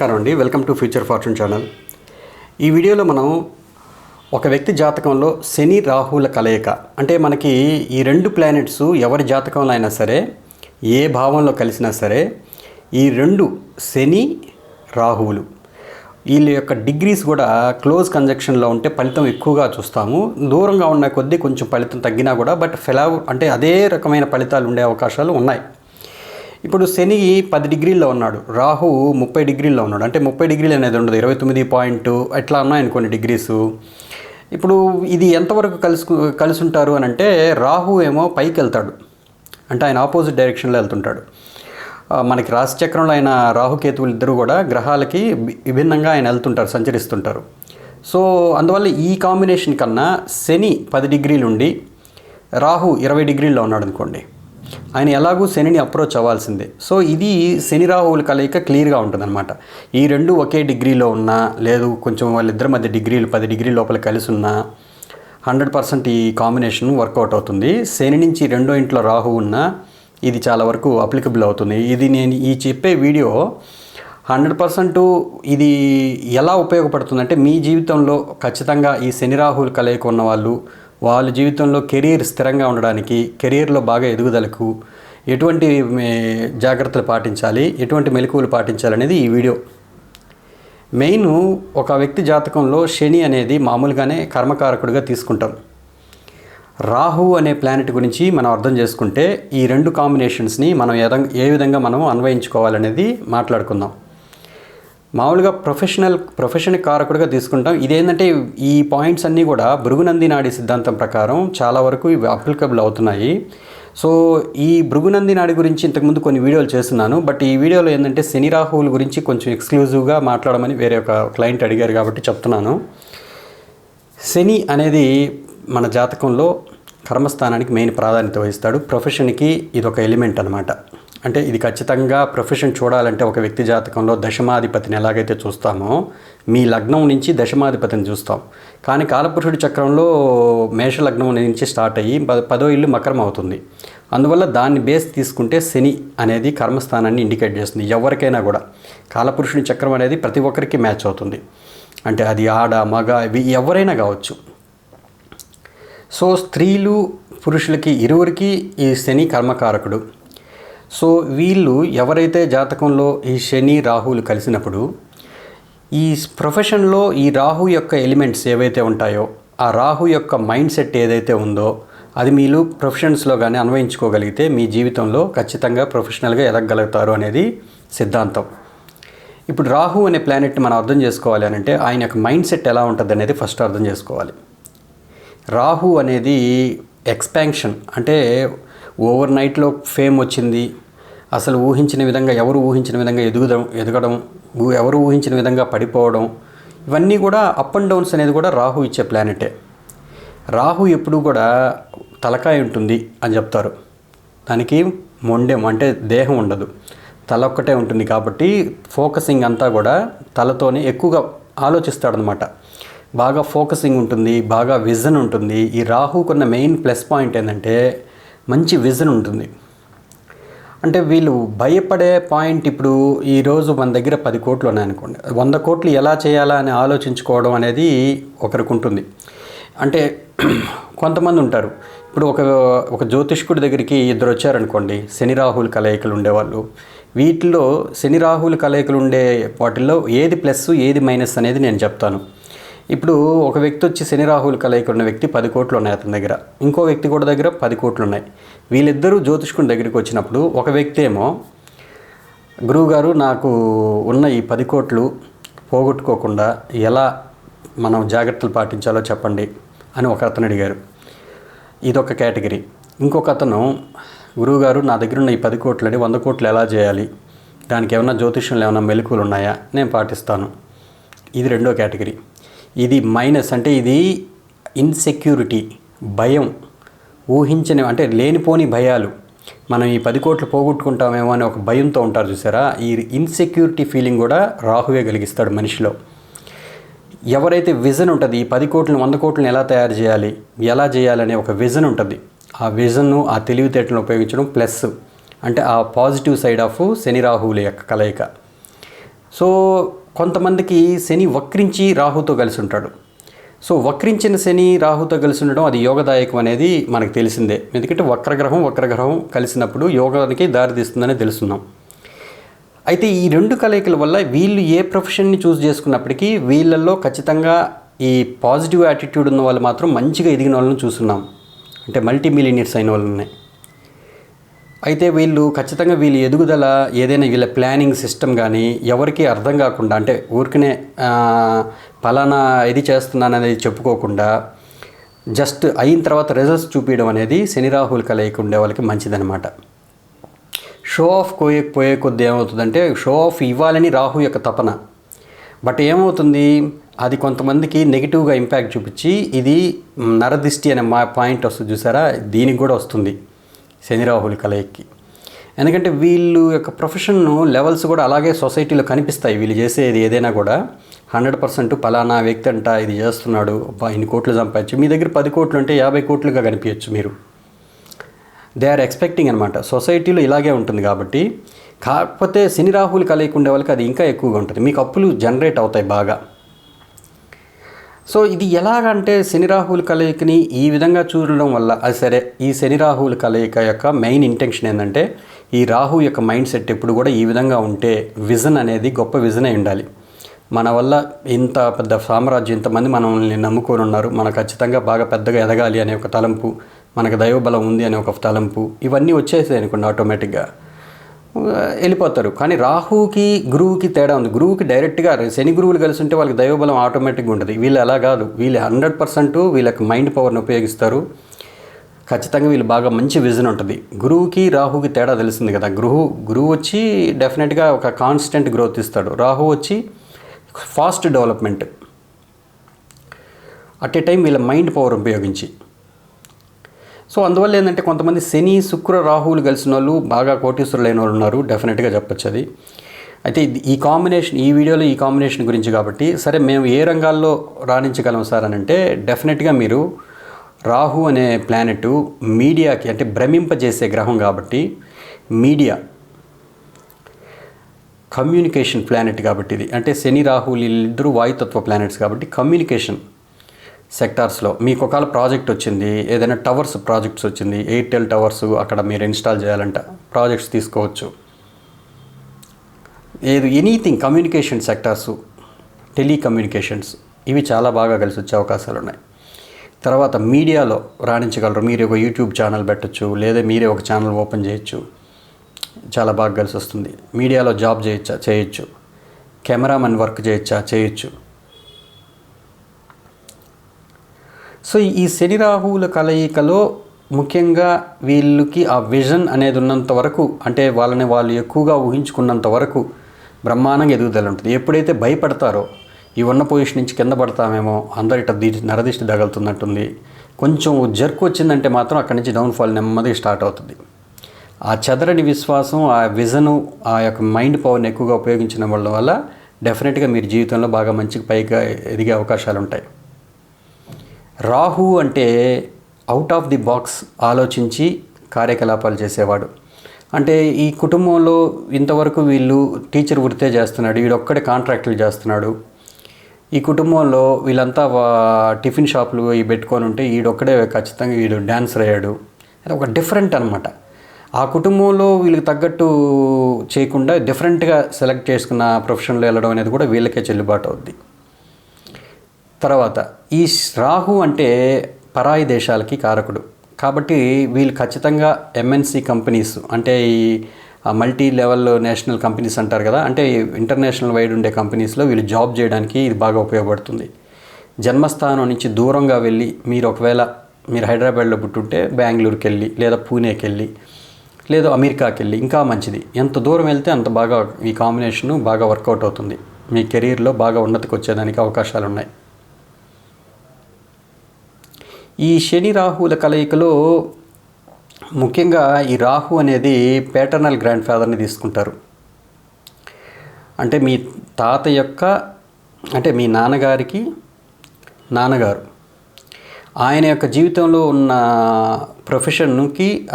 నమస్కారం అండి. Welcome to future fortune channel. ఈ వీడియోలో మనం ఒక వ్యక్తి జాతకంలో శని రాహుల కలయిక అంటే మనకి ఈ రెండు ప్లానెట్స్ ఎవరి జాతకంలో అయినా సరే ఏ భావంలో కలిసినా సరే ఈ రెండు శని రాహువులు వీళ్ళ యొక్క డిగ్రీస్ కూడా క్లోజ్ కంజక్షన్లో ఉంటే ఫలితం ఎక్కువగా చూస్తాము. దూరంగా ఉన్న కొద్దీ కొంచెం ఫలితం తగ్గినా కూడా బట్ ఫెలా అంటే అదే రకమైన ఫలితాలు ఉండే అవకాశాలు ఉన్నాయి. ఇప్పుడు శని పది డిగ్రీల్లో ఉన్నాడు రాహు ముప్పై డిగ్రీల్లో ఉన్నాడు. అంటే ముప్పై డిగ్రీలు అనేది ఉండదు ఇరవై తొమ్మిది పాయింట్ ఎట్లా ఉన్నాయని కొన్ని డిగ్రీసు. ఇప్పుడు ఇది ఎంతవరకు కలుసు కలిసి ఉంటారు అని అంటే రాహు ఏమో పైకి వెళ్తాడు. అంటే ఆయన ఆపోజిట్ డైరెక్షన్లో వెళ్తుంటాడు. మనకి రాశిచక్రంలో ఆయన రాహుకేతువులు ఇద్దరు కూడా గ్రహాలకి విభిన్నంగా ఆయన వెళ్తుంటారు సంచరిస్తుంటారు. సో అందువల్ల ఈ కాంబినేషన్ కన్నా శని పది డిగ్రీలు ఉండి రాహు ఇరవై డిగ్రీల్లో ఉన్నాడు అనుకోండి ఆయన ఎలాగూ శనిని అప్రోచ్ అవ్వాల్సిందే. సో ఇది శని రాహువుల కలయిక క్లియర్గా ఉంటుందన్నమాట. ఈ రెండు ఒకే డిగ్రీలో ఉన్నా లేదు కొంచెం వాళ్ళిద్దరి మధ్య డిగ్రీలు పది డిగ్రీ లోపల కలిసి ఉన్నా హండ్రెడ్ పర్సెంట్ ఈ కాంబినేషన్ వర్కౌట్ అవుతుంది. శని నుంచి రెండో ఇంట్లో రాహు ఉన్నా ఇది చాలా వరకు అప్లికబుల్ అవుతుంది. ఇది నేను ఈ చెప్పే వీడియో హండ్రెడ్ పర్సెంట్ ఇది ఎలా ఉపయోగపడుతుందంటే మీ జీవితంలో ఖచ్చితంగా ఈ శని రాహుల కలయిక ఉన్న వాళ్ళు వాళ్ళ జీవితంలో కెరీర్ స్థిరంగా ఉండడానికి కెరీర్లో బాగా ఎదుగుదలకు ఎటువంటి జాగ్రత్తలు పాటించాలి ఎటువంటి మెలకువలు పాటించాలి అనేది ఈ వీడియో. మెయిన్ ఒక వ్యక్తి జాతకంలో శని అనేది మామూలుగానే కర్మకారకుడిగా తీసుకుంటాం. రాహు అనే ప్లానెట్ గురించి మనం అర్థం చేసుకుంటే ఈ రెండు కాంబినేషన్స్ని మనం ఏ విధంగా మనం అన్వయించుకోవాలనేది మాట్లాడుకుందాం. మామూలుగా ప్రొఫెషనల్ ప్రొఫెషన్ కారకుడిగా తీసుకుంటాం. ఇదేంటంటే ఈ పాయింట్స్ అన్నీ కూడా భృగునంది నాడి సిద్ధాంతం ప్రకారం చాలా వరకు ఇవి అప్లికబుల్ అవుతున్నాయి. సో ఈ భృగునంది నాడి గురించి ఇంతకుముందు కొన్ని వీడియోలు చేస్తున్నాను. బట్ ఈ వీడియోలో ఏంటంటే శని రాహువుల గురించి కొంచెం ఎక్స్క్లూజివ్గా మాట్లాడమని వేరే ఒక క్లయింట్ అడిగారు కాబట్టి చెప్తున్నాను. శని అనేది మన జాతకంలో కర్మస్థానానికి మెయిన్ ప్రాధాన్యత వహిస్తాడు. ప్రొఫెషన్కి ఇది ఒక ఎలిమెంట్ అనమాట అంటే ఇది ఖచ్చితంగా ప్రొఫెషన్ చూడాలంటే ఒక వ్యక్తి జాతకంలో దశమాధిపతిని ఎలాగైతే చూస్తామో మీ లగ్నం నుంచి దశమాధిపతిని చూస్తాం. కానీ కాలపురుషుడి చక్రంలో మేష లగ్నం నుంచి స్టార్ట్ అయ్యి పదో ఇల్లు మకరం అవుతుంది. అందువల్ల దాన్ని బేస్ తీసుకుంటే శని అనేది కర్మస్థానాన్ని ఇండికేట్ చేస్తుంది ఎవరికైనా కూడా. కాలపురుషుడి చక్రం అనేది ప్రతి ఒక్కరికి మ్యాచ్ అవుతుంది. అంటే అది ఆడ మగ ఇవి ఎవరైనా కావచ్చు. సో స్త్రీలు పురుషులకి ఇరువురికి ఈ శని కర్మకారకుడు. సో వీళ్ళు ఎవరైతే జాతకంలో ఈ శని రాహువులు కలిసినప్పుడు ఈ ప్రొఫెషన్లో ఈ రాహు యొక్క ఎలిమెంట్స్ ఏవైతే ఉంటాయో ఆ రాహు యొక్క మైండ్ సెట్ ఏదైతే ఉందో అది మీరు ప్రొఫెషన్స్లో కానీ అన్వయించుకోగలిగితే మీ జీవితంలో ఖచ్చితంగా ప్రొఫెషనల్గా ఎదగలుగుతారు అనేది సిద్ధాంతం. ఇప్పుడు రాహు అనే ప్లానెట్ మనం అర్థం చేసుకోవాలి అని అంటే ఆయన యొక్క మైండ్ సెట్ ఎలా ఉంటుంది అనేది ఫస్ట్ అర్థం చేసుకోవాలి. రాహు అనేది ఎక్స్పాన్షన్ అంటే ఓవర్ నైట్లో ఫేమ్ వచ్చింది. అసలు ఊహించిన విధంగా ఎవరు ఊహించిన విధంగా ఎదుగుదం ఎదగడం ఊ- ఎవరు ఊహించిన విధంగా పడిపోవడం ఇవన్నీ కూడా అప్ అండ్ డౌన్స్ అనేది కూడా రాహు ఇచ్చే ప్లానెటే రాహు ఎప్పుడూ కూడా తలకాయ ఉంటుంది అని చెప్తారు. దానికి మొండెం అంటే దేహం ఉండదు. తల ఒక్కటే ఉంటుంది కాబట్టి ఫోకసింగ్ అంతా కూడా తలతోనే ఎక్కువగా ఆలోచిస్తాడనమాట బాగా ఫోకసింగ్ ఉంటుంది బాగా విజన్ ఉంటుంది. ఈ రాహుకున్న మెయిన్ ప్లస్ పాయింట్ ఏంటంటే మంచి విజన్ ఉంటుంది. అంటే వీళ్ళు భయపడే పాయింట్ ఇప్పుడు ఈరోజు మన దగ్గర పది కోట్లు ఉన్నాయనుకోండి. వంద కోట్లు ఎలా చేయాలా అని ఆలోచించుకోవడం అనేది ఒకరికి ఉంటుంది. అంటే కొంతమంది ఉంటారు. ఇప్పుడు ఒక ఒక జ్యోతిష్కుడి దగ్గరికి ఇద్దరు వచ్చారనుకోండి. శని రాహుల్ కలయికలు ఉండేవాళ్ళు. వీటిలో శని రాహుల్ కలయికలు ఉండే వాటిల్లో ఏది ప్లస్ ఏది మైనస్ అనేది నేను చెప్తాను. ఇప్పుడు ఒక వ్యక్తి వచ్చి శని రాహుల్ కలయిక ఉన్న వ్యక్తి పది కోట్లు ఉన్నాయి అతని దగ్గర. ఇంకో వ్యక్తి కూడా దగ్గర పది కోట్లు ఉన్నాయి. వీళ్ళిద్దరూ జ్యోతిష్కుని దగ్గరికి వచ్చినప్పుడు ఒక వ్యక్తి ఏమో గురువుగారు నాకు ఉన్న ఈ పది కోట్లు పోగొట్టుకోకుండా ఎలా మనం జాగ్రత్తలు పాటించాలో చెప్పండి అని ఒక అతను అడిగారు. ఇదొక కేటగిరీ. ఇంకొక అతను గురువుగారు నా దగ్గర ఉన్న ఈ పది కోట్లని వంద కోట్లు ఎలా చేయాలి? దానికి ఏమైనా జ్యోతిష్యంలో ఏమైనా మెలకువలు ఉన్నాయా? నేను పాటిస్తాను. ఇది రెండో కేటగిరీ. ఇది మైనస్ అంటే ఇది ఇన్సెక్యూరిటీ భయం ఊహించని అంటే లేనిపోని భయాలు. మనం ఈ పది కోట్లు పోగొట్టుకుంటామేమో అని ఒక భయంతో ఉంటారు చూసారా? ఈ ఇన్సెక్యూరిటీ ఫీలింగ్ కూడా రాహువే కలిగిస్తాడు మనిషిలో. ఎవరైతే విజన్ ఉంటుంది ఈ పది కోట్లను వంద కోట్లను ఎలా తయారు చేయాలి ఎలా చేయాలనే ఒక విజన్ ఉంటుంది. ఆ విజన్ను ఆ తెలివితేటలను ఉపయోగించడం ప్లస్ అంటే ఆ పాజిటివ్ సైడ్ ఆఫ్ శని రాహువుల యొక్క కలయిక. సో కొంతమందికి శని వక్రించి రాహుతో కలిసి ఉంటాడు. సో వక్రించిన శని రాహుతో కలిసి ఉండడం అది యోగదాయకం అనేది మనకు తెలిసిందే. ఎందుకంటే వక్రగ్రహం వక్రగ్రహం కలిసినప్పుడు యోగానికి దారితీస్తుందని తెలుస్తున్నాం అయితే ఈ రెండు కలయికల వల్ల వీళ్ళు ఏ ప్రొఫెషన్ని చూస్ చేసుకున్నప్పటికీ వీళ్ళల్లో ఖచ్చితంగా ఈ పాజిటివ్ యాటిట్యూడ్ ఉన్న వాళ్ళు మాత్రం మంచిగా ఎదిగిన వాళ్ళని చూస్తున్నాం. అంటే మల్టీ మిలీనియర్స్ అయిన వాళ్ళని. అయితే వీళ్ళు ఖచ్చితంగా వీళ్ళు ఎదుగుదల ఏదైనా వీళ్ళ ప్లానింగ్ సిస్టమ్ కానీ ఎవరికి అర్థం కాకుండా అంటే ఊరికనే పలానా ఇది చేస్తున్నాను అనేది చెప్పుకోకుండా జస్ట్ అయిన తర్వాత రిజల్ట్స్ చూపించడం అనేది శని రాహుల్ కలయిక ఉండే వాళ్ళకి మంచిదనమాట షో ఆఫ్ పోయే పోయే కొద్ది ఏమవుతుందంటే షో ఆఫ్ ఇవ్వాలని రాహు యొక్క తపన. బట్ ఏమవుతుంది? అది కొంతమందికి నెగిటివ్గా ఇంపాక్ట్ చూపించి ఇది నరదిష్టి అనే మా పాయింట్ వస్తుంది చూసారా? దీనికి కూడా వస్తుంది. శని రాహుల కలయిక్కి. ఎందుకంటే వీళ్ళు యొక్క ప్రొఫెషన్ లెవెల్స్ కూడా అలాగే సొసైటీలో కనిపిస్తాయి. వీళ్ళు చేసేది ఏదైనా కూడా హండ్రెడ్ పర్సెంట్ పలానా వ్యక్తి అంట ఇది చేస్తున్నాడు అబ్బా ఇన్ని కోట్లు సంపాదించు. మీ దగ్గర పది కోట్లు ఉంటే యాభై కోట్లుగా కనిపించచ్చు మీరు. దే ఆర్ ఎక్స్పెక్టింగ్ అనమాట సొసైటీలో ఇలాగే ఉంటుంది కాబట్టి. కాకపోతే శని రాహులు కలయిక ఉండే వాళ్ళకి అది ఇంకా ఎక్కువగా ఉంటుంది. మీకు అప్పులు జనరేట్ అవుతాయి బాగా. సో ఇది ఎలాగంటే శని రాహుల కలయికని ఈ విధంగా చూడడం వల్ల అది సరే ఈ శని రాహుల కలయిక యొక్క మెయిన్ ఇంటెన్షన్ ఏంటంటే ఈ రాహు యొక్క మైండ్ సెట్ ఎప్పుడు కూడా ఈ విధంగా ఉంటే విజన్ అనేది గొప్ప విజన్ అయి ఉండాలి. మన వల్ల ఇంత పెద్ద సామ్రాజ్యం ఇంతమంది మనల్ని నమ్ముకొని ఉన్నారు మనం ఖచ్చితంగా బాగా పెద్దగా ఎదగాలి అనే ఒక తలంపు మనకు దైవబలం ఉంది అనే ఒక తలంపు ఇవన్నీ వచ్చేసాయి అనుకోండి ఆటోమేటిక్గా వెళ్ళిపోతారు. కానీ రాహుకి గురువుకి తేడా ఉంది. గురువుకి డైరెక్ట్గా శని గురువులు కలిసి ఉంటే వాళ్ళకి దైవబలం ఆటోమేటిక్గా ఉంటుంది వీళ్ళు అలా కాదు. వీళ్ళు హండ్రెడ్ పర్సెంట్ వీళ్ళకి మైండ్ పవర్ని ఉపయోగిస్తారు. ఖచ్చితంగా వీళ్ళు బాగా మంచి విజన్ ఉంటుంది. గురువుకి రాహుకి తేడా తెలిసింది కదా. గురువు గురువు వచ్చి డెఫినెట్గా ఒక కాన్స్టెంట్ గ్రోత్ ఇస్తాడు. రాహు వచ్చి fast development. At a time వీళ్ళ మైండ్ పవర్ ఉపయోగించి. సో అందువల్ల ఏంటంటే కొంతమంది శని శుక్ర రాహువులు కలిసిన వాళ్ళు బాగా కోటీశ్వరులైన వాళ్ళు ఉన్నారు. డెఫినెట్గా చెప్పొచ్చు అది. అయితే ఈ కాంబినేషన్ ఈ వీడియోలో ఈ కాంబినేషన్ గురించి కాబట్టి సరే మేము ఏ రంగాల్లో రాణించగలం సార్ అని అంటే డెఫినెట్గా మీరు రాహు అనే ప్లానెట్ మీడియాకి అంటే భ్రమింపజేసే గ్రహం కాబట్టి మీడియా కమ్యూనికేషన్ ప్లానెట్ కాబట్టి ఇది. అంటే శని రాహులు ఇద్దరు వాయుతత్వ ప్లానెట్స్ కాబట్టి కమ్యూనికేషన్ సెక్టార్స్లో. మీకు ఒకవేళ ప్రాజెక్ట్ వచ్చింది ఏదైనా టవర్స్ ప్రాజెక్ట్స్ వచ్చింది ఎయిర్టెల్ టవర్స్ అక్కడ మీరు ఇన్స్టాల్ చేయాలంట ప్రాజెక్ట్స్ తీసుకోవచ్చు. ఏది ఎనీథింగ్ కమ్యూనికేషన్ సెక్టార్స్ టెలికమ్యూనికేషన్స్ ఇవి చాలా బాగా కలిసి వచ్చే అవకాశాలు ఉన్నాయి. తర్వాత మీడియాలో రాణించగలరు. మీరు ఒక యూట్యూబ్ ఛానల్ పెట్టచ్చు లేదా మీరే ఒక ఛానల్ ఓపెన్ చేయొచ్చు. చాలా బాగా కలిసి వస్తుంది. మీడియాలో జాబ్ చేయొచ్చా చేయొచ్చు. కెమెరామెన్ వర్క్ చేయొచ్చా చేయొచ్చు. సో ఈ శని రాహువుల కలయికలో ముఖ్యంగా వీళ్ళకి ఆ విజన్ అనేది ఉన్నంత వరకు అంటే వాళ్ళని వాళ్ళు ఎక్కువగా ఊహించుకున్నంత వరకు బ్రహ్మాండంగా ఎదుగుదల ఉంటుంది. ఎప్పుడైతే భయపడతారో ఈ ఉన్న పొజిషన్ నుంచి కింద పడతామేమో అందరు ఇట్లా నరదిష్టి తగులుతున్నట్టుంది. కొంచెం జర్క్ వచ్చిందంటే మాత్రం అక్కడి నుంచి డౌన్ఫాల్ నెమ్మదిగా స్టార్ట్ అవుతుంది. ఆ చెదరని విశ్వాసం ఆ విజను ఆ యొక్క మైండ్ పవర్ని ఎక్కువగా ఉపయోగించిన వాళ్ళ వల్ల డెఫినెట్గా మీరు జీవితంలో బాగా మంచిగా పైగా ఎదిగే అవకాశాలు ఉంటాయి. రాహు అంటే అవుట్ ఆఫ్ ది బాక్స్ ఆలోచించి కార్యకలాపాలు చేసేవాడు. అంటే ఈ కుటుంబంలో ఇంతవరకు వీళ్ళు టీచర్ వృత్తే చేస్తున్నాడు వీడొక్కడే కాంట్రాక్టులు చేస్తున్నాడు. ఈ కుటుంబంలో వీళ్ళంతా వా- టిఫిన్ షాపులు ఇవి పెట్టుకొని ఉంటే వీడొక్కడే ఖచ్చితంగా వీడు డ్యాన్సర్ అయ్యాడు. అది ఒక డిఫరెంట్ అనమాట ఆ కుటుంబంలో వీళ్ళకి తగ్గట్టు చేయకుండా డిఫరెంట్గా సెలెక్ట్ చేసుకున్న ప్రొఫెషన్లో వెళ్ళడం అనేది కూడా వీళ్ళకే చెల్లుబాటు అవుద్ది. తర్వాత ఈ రాహు అంటే పరాయి దేశాలకి కారకుడు. కాబట్టి వీళ్ళు ఖచ్చితంగా ఎంఎన్సి కంపెనీస్ అంటే ఈ మల్టీ లెవెల్ నేషనల్ కంపెనీస్ అంటారు కదా అంటే ఇంటర్నేషనల్ వైడ్ ఉండే కంపెనీస్లో వీళ్ళు జాబ్ చేయడానికి ఇది బాగా ఉపయోగపడుతుంది. జన్మస్థానం నుంచి దూరంగా వెళ్ళి మీరు ఒకవేళ మీరు హైదరాబాద్లో పుట్టుంటే బెంగళూరుకి వెళ్ళి లేదా పూణేకి వెళ్ళి లేదా అమెరికాకి వెళ్ళి ఇంకా మంచిది. ఎంత దూరం వెళ్తే అంత బాగా ఈ కాంబినేషను బాగా వర్కౌట్ అవుతుంది. మీ కెరీర్లో బాగా ఉన్నతికి వచ్చేదానికి అవకాశాలు ఉన్నాయి ఈ శని రాహుల కలయికలో ముఖ్యంగా ఈ రాహు అనేది పేటర్నల్ గ్రాండ్ ఫాదర్ని తీసుకుంటారు. అంటే మీ తాత యొక్క అంటే మీ నాన్నగారికి నాన్నగారు. ఆయన యొక్క జీవితంలో ఉన్న ప్రొఫెషన్కి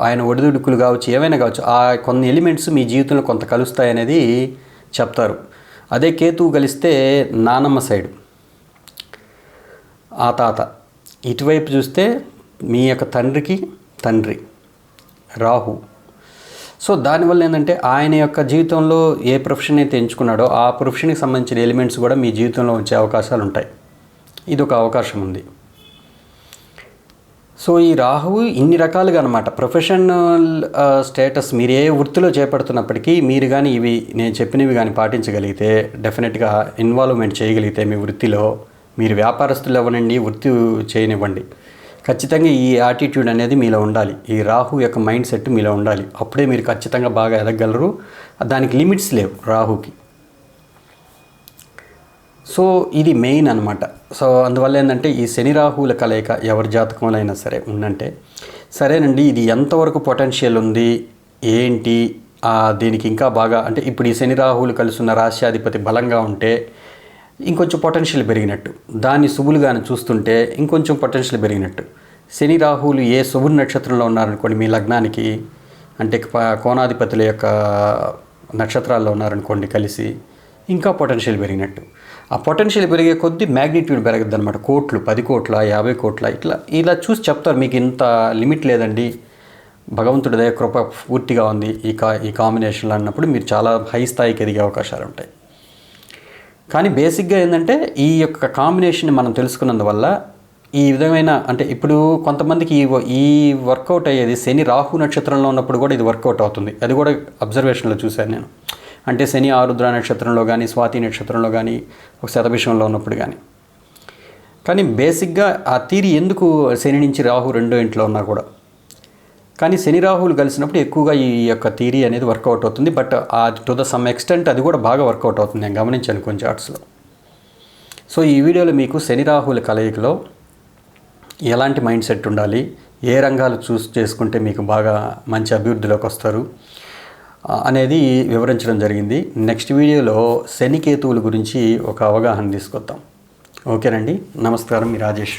ఆయన ఒడిదుడుకులు కావచ్చు ఏవైనా కావచ్చు ఆ కొన్ని ఎలిమెంట్స్ మీ జీవితంలో కొంత కలుస్తాయనేది చెప్తారు. అదే కేతువు కలిస్తే నానమ్మ సైడ్ ఆ తాత. ఇటువైపు చూస్తే మీ యొక్క తండ్రికి తండ్రి రాహు. సో దానివల్ల ఏంటంటే ఆయన యొక్క జీవితంలో ఏ ప్రొఫెషన్ అయితే ఎంచుకున్నాడో ఆ ప్రొఫెషన్కి సంబంధించిన ఎలిమెంట్స్ కూడా మీ జీవితంలో వచ్చే అవకాశాలు ఉంటాయి. ఇది ఒక అవకాశం ఉంది. సో ఈ రాహువు ఇన్ని రకాలుగా అనమాట ప్రొఫెషనల్ స్టేటస్ మీరు ఏ వృత్తిలో చేపడుతున్నప్పటికీ మీరు కానీ ఇవి నేను చెప్పినవి కానీ పాటించగలిగితే డెఫినెట్గా ఇన్వాల్వ్మెంట్ చేయగలిగితే మీ వృత్తిలో మీరు వ్యాపారస్తులు అవ్వనండి వృత్తి చేయనివ్వండి. ఖచ్చితంగా ఈ యాటిట్యూడ్ అనేది మీలో ఉండాలి. ఈ రాహు యొక్క మైండ్ సెట్ మీలో ఉండాలి. అప్పుడే మీరు ఖచ్చితంగా బాగా ఎదగలరు దానికి లిమిట్స్ లేవు రాహుకి. సో ఇది మెయిన్ అనమాట సో అందువల్ల ఏంటంటే ఈ శని రాహువుల కలయిక ఎవరి జాతకంలో అయినా సరే ఉందంటే సరేనండి ఇది ఎంతవరకు పొటెన్షియల్ ఉంది? ఏంటి? దీనికి ఇంకా బాగా అంటే ఇప్పుడు ఈ శని రాహువులు కలుసున్న రాశ్యాధిపతి బలంగా ఉంటే ఇంకొంచెం పొటెన్షియల్ పెరిగినట్టు. దాన్ని శుభులుగాను చూస్తుంటే ఇంకొంచెం పొటెన్షియల్ పెరిగినట్టు. శని రాహువులు ఏ శుభుని నక్షత్రంలో ఉన్నారనుకోండి మీ లగ్నానికి అంటే కోణాధిపతుల యొక్క నక్షత్రాల్లో ఉన్నారనుకోండి కలిసి ఇంకా పొటెన్షియల్ పెరిగినట్టు. ఆ పొటెన్షియల్ పెరిగే కొద్దీ మ్యాగ్నిట్యూడ్ పెరగద్దు అనమాట కోట్లు పది కోట్ల యాభై కోట్ల ఇట్లా ఇలా చూసి చెప్తారు. మీకు ఇంత లిమిట్ లేదండి. భగవంతుడి దయ కృప పూర్తిగా ఉంది. ఈ కా ఈ కాంబినేషన్లో అన్నప్పుడు మీరు చాలా హై స్థాయికి ఎదిగే అవకాశాలు ఉంటాయి. కానీ బేసిక్గా ఏంటంటే ఈ యొక్క కాంబినేషన్ మనం తెలుసుకున్నందువల్ల ఈ విధమైన అంటే ఇప్పుడు కొంతమందికి ఈ ఈ వర్కౌట్ అయ్యేది శని రాహు నక్షత్రంలో ఉన్నప్పుడు కూడా ఇది వర్కౌట్ అవుతుంది. అది కూడా అబ్జర్వేషన్లో చూశాను నేను. అంటే శని ఆరుద్ర నక్షత్రంలో కానీ స్వాతి నక్షత్రంలో కానీ ఒక శతభిషంలో ఉన్నప్పుడు కానీ కానీ బేసిక్గా ఆ తీరి ఎందుకు శని నుంచి రాహు రెండో ఇంట్లో ఉన్నా కూడా కానీ శని రాహువులు కలిసినప్పుడు ఎక్కువగా ఈ యొక్క థీరీ అనేది వర్కౌట్ అవుతుంది. బట్ ఆ టు ద సమ్ ఎక్స్టెంట్ అది కూడా బాగా వర్కౌట్ అవుతుంది. నేను గమనించాను కొన్ని చార్ట్స్లో సో ఈ వీడియోలో మీకు శని రాహువుల కలయికలో ఎలాంటి మైండ్ సెట్ ఉండాలి? ఏ రంగాలు చూస్ చేసుకుంటే మీకు బాగా మంచి అభివృద్ధిలోకి వస్తారు? అనేది వివరించడం జరిగింది. నెక్స్ట్ వీడియోలో శనికేతువుల గురించి ఒక అవగాహన తీసుకొద్దాం. ఓకేనండి. నమస్కారం. మీ రాజేష్.